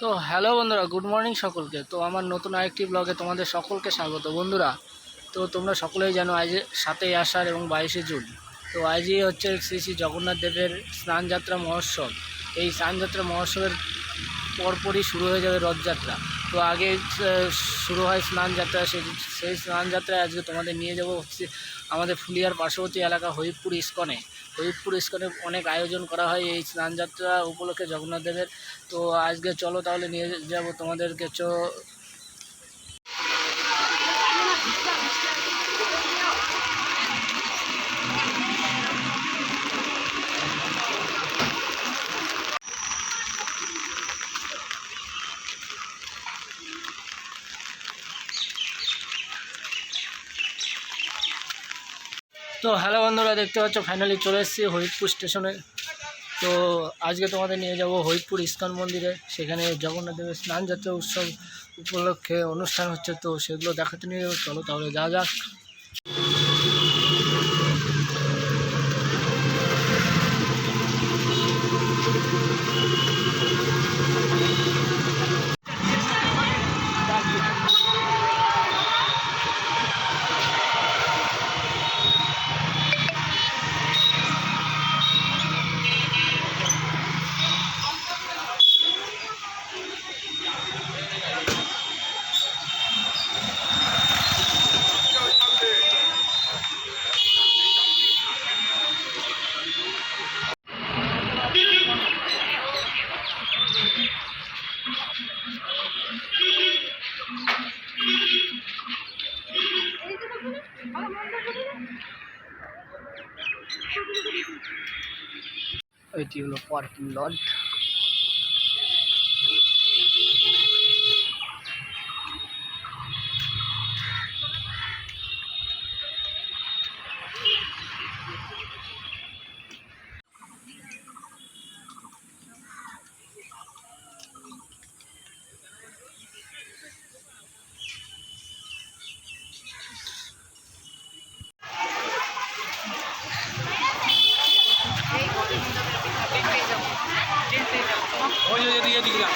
তো হ্যালো বন্ধুরা, good morning সকলকে। তো আমার নতুন আরেকটি ব্লগে তোমাদের সকলকে স্বাগত। বন্ধুরা, তো তোমরা সকলেই জানো আজ সাতই আষাঢ় এবং বাইশে জুন। তো আজই হচ্ছে শ্রী শ্রী জগন্নাথ দেবের স্নানযাত্রা মহোৎসব। এই স্নানযাত্রা মহোৎসবের পরপরই শুরু হয়ে যাবে রথযাত্রা। তো আগে শুরু হয় স্নানযাত্রা, সেই সেই স্নানযাত্রায় আজকে তোমাদের নিয়ে যাব হচ্ছে আমাদের ফুলিয়ার পার্শ্ববর্তী এলাকা হরিপুর ইস্কনে। হরিপুর ইস্কনে অনেক আয়োজন করা হয় এই স্নানযাত্রা উপলক্ষে জগন্নাথ দেবের। তো আজকে চলো তাহলে নিয়ে যাব তোমাদেরকে। চো তো হ্যালো বন্ধুরা, দেখতে পাচ্ছ ফাইনালি চলে এসেছি হরিদপুর স্টেশনে তো আজকে তোমাদের নিয়ে যাব হরিদপুর ইস্কন মন্দিরে। সেখানে জগন্নাথ দেবের স্নান জাতীয় উৎসব উপলক্ষে অনুষ্ঠান হচ্ছে, তো সেগুলো দেখাতে নিয়ে চলো তাহলে যা যাক। এটি হলো parking lot. dia tinggal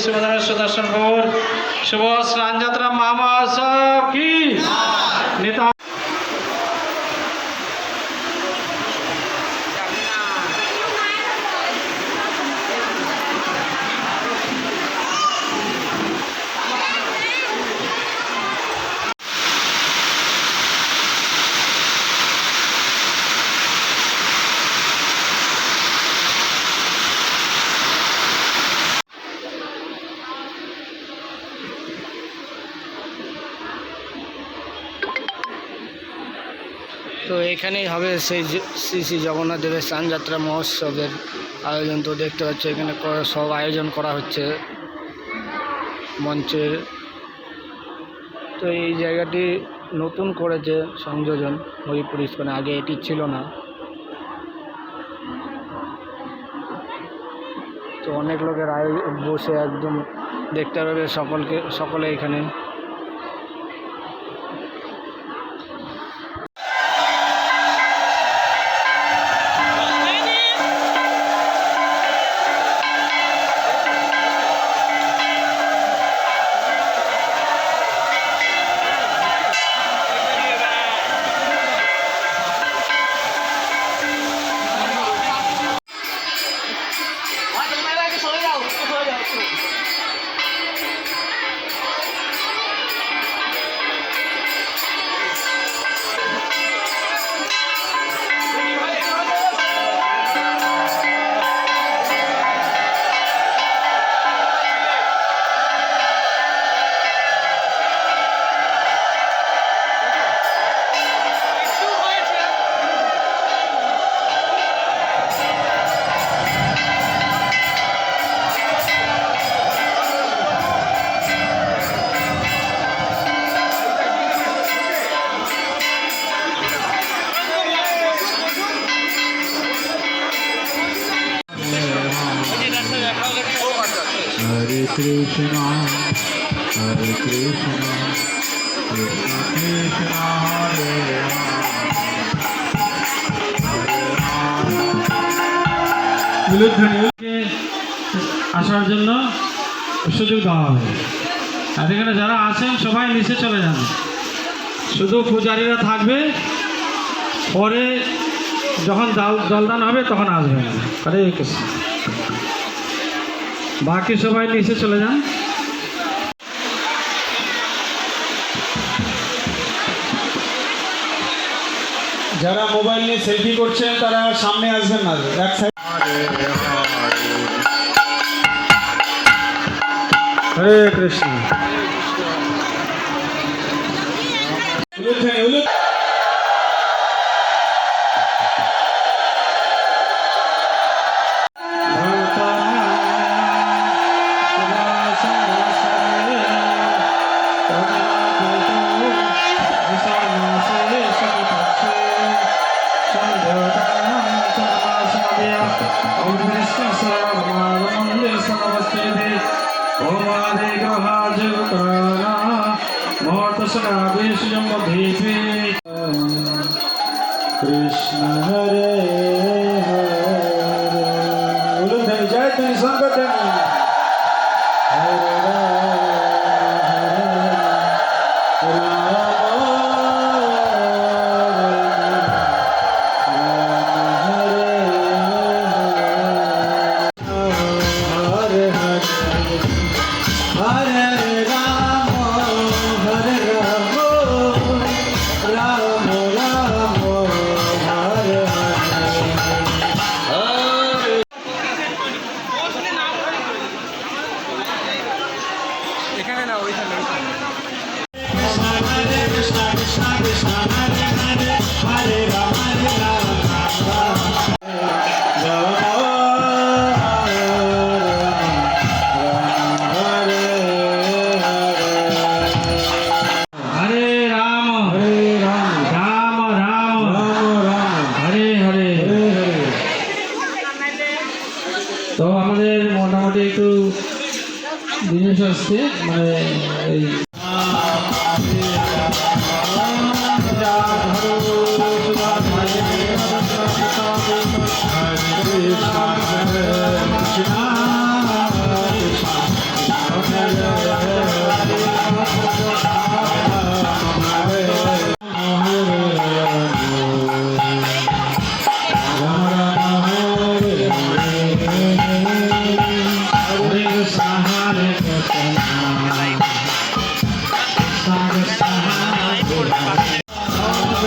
Sudarshan Gour Shubho Sanjan এখানেই হবে সেই শ্রী শ্রী জগন্নাথ দেবের স্নানযাত্রা মহোৎসবের আয়োজন। তো দেখতে পাচ্ছ, এখানে সব আয়োজন করা হচ্ছে মঞ্চের। তো এই জায়গাটি নতুন করেছে সংযোজন হরিপুর ইস্কনে। আগে এটি ছিল না। তো অনেক লোকের আয় বসে একদম দেখতে পাবে সকলকে সকলে এখানে। আসার জন্য সুযোগ দেওয়া হবে। আর এখানে যারা আছেন, সবাই নিচে চলে যান। শুধু পূজারীরা থাকবে, পরে যখন জল জলদান হবে তখন আসবেন। হরে কৃষ্ণ। বাকি সবাই নিচে চলে যান। যারা মোবাইল নিয়ে সেলফি করছেন তারা সামনে আসবেন না। এক সাইড হরে কৃষ্ণ।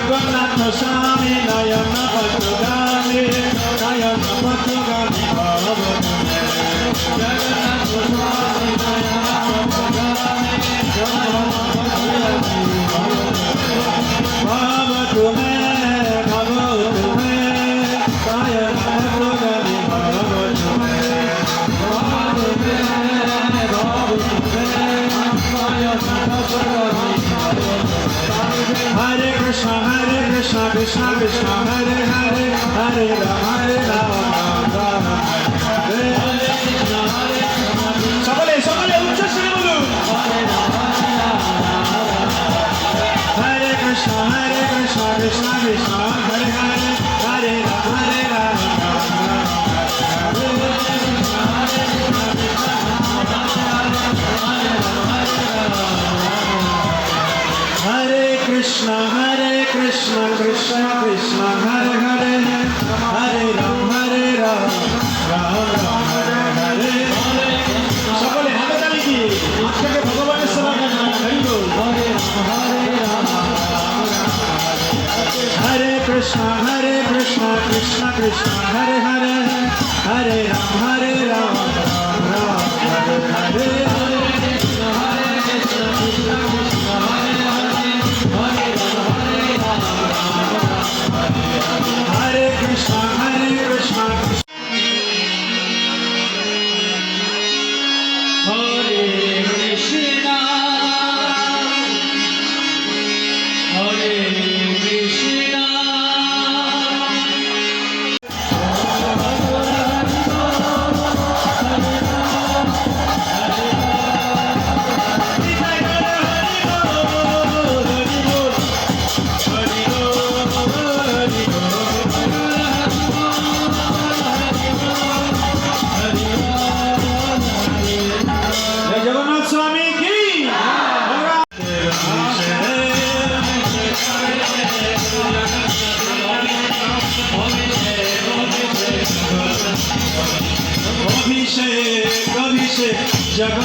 જગન્નાથ સ્વામી નયન પટ ગામે નયન પટ ગામે ભવન જગન્નાથ সামনে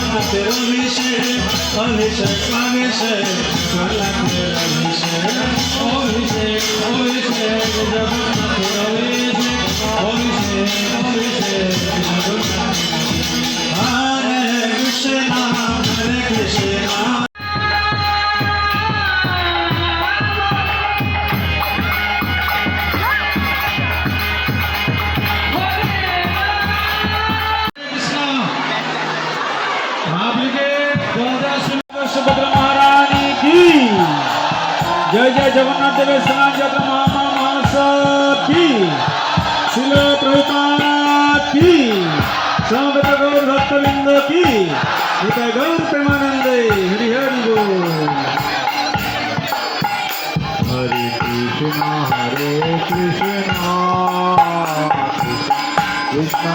કલાક રમીશે અભિષેક અભિષેક કલાક રમીશે અભિષેક અભિષેક જગન્નાથ રમીશે અભિષેક અભિષેક જગન્નાથ હરે કૃષ્ણ હરે કૃષ્ણ মহাপ্রভুকে জয়দাস সুভদ্রা মহারানী কি জয় জয় জগন্নাথ দেবের স্নান যাত্রা মহামা মহাসব কি শিল প্রভুপাত কি সমবেত গৌর ভক্তবৃন্দ কি হৃদয় গৌর প্রেমানন্দে হরি হরি বল হরে কৃষ্ণ হরে কৃষ্ণ কৃষ্ণ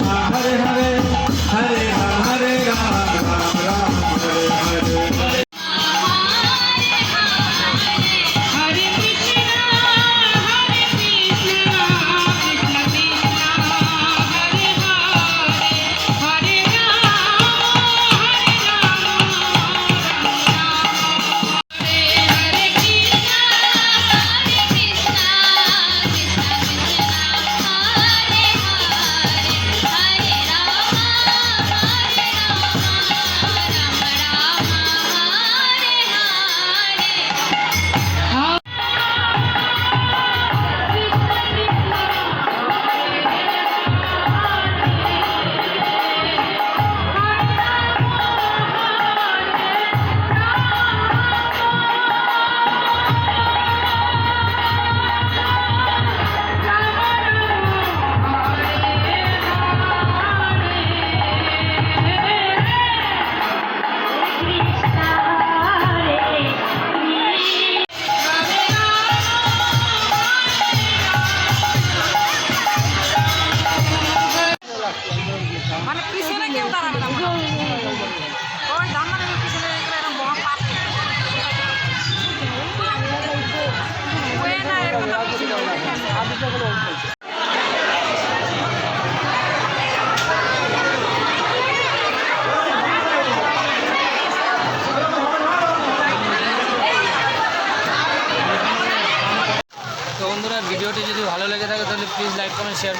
হরে হরে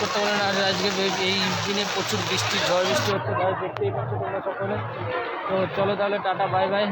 করতে পারেন। আর আজকে এই দিনে প্রচুর বৃষ্টি, ঝড় বৃষ্টি হচ্ছে, তাই দেখতেই পাচ্ছ তোমরা সকলে। তো চলো তাহলে, টাটা, বাই বাই।